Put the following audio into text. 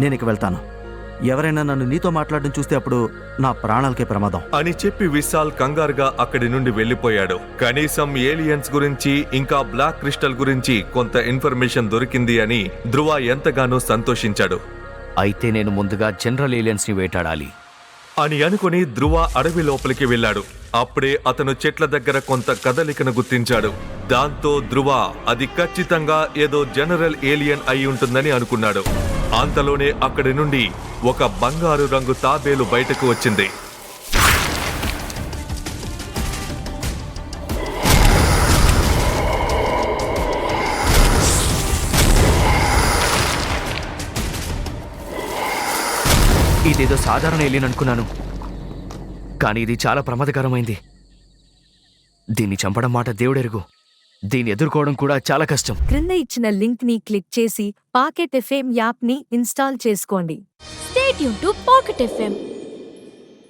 నేను ఇక వెళ్తాను. ఎవరైనా నన్ను నీతో మాట్లాడడం చూస్తే అప్పుడు నా ప్రాణాలకే ప్రమాదం. అని చెప్పి విశాల్ కంగారుగా అక్కడి నుండి వెళ్ళిపోయాడు కనీసం ఏలియన్స్ గురించి ఇంకా బ్లాక్ క్రిస్టల్ గురించి కొంత ఇన్ఫర్మేషన్ దొరికింది అని ధ్రువ ఎంతగానో సంతోషించాడు. అయితే నేను ముందుగా జనరల్ ఏలియన్స్ని వేటాడాలి. అని అనుకుని ధ్రువ అడవి లోపలికి వెళ్ళాడు. అప్పుడే అతను చెట్ల దగ్గర కొంత కదలికను గుర్తించాడు. దాంతో ధ్రువ అది ఖచ్చితంగా ఏదో జనరల్ ఏలియన్ అయి ఉంటుందని అనుకున్నాడు. అంతలోనే అక్కడి నుండి ఒక బంగారు రంగు తాబేలు బయటకు వచ్చింది. ఇదేదో సాధారణ ఏలియన్ అనుకున్నాను. కానీ ఇది చాలా ప్రమాదకరమైంది. దీన్ని చంపడం మాట దేవుడెరుగు. దీన్ని ఎదుర్కోవడం కూడా చాలా కష్టం క్రింద ఇచ్చిన లింక్ని క్లిక్ చేసి పాకెట్ ఎఫ్ఎం యాప్ని ఇన్స్టాల్ చేసుకోండి Stay tuned to Pocket FM.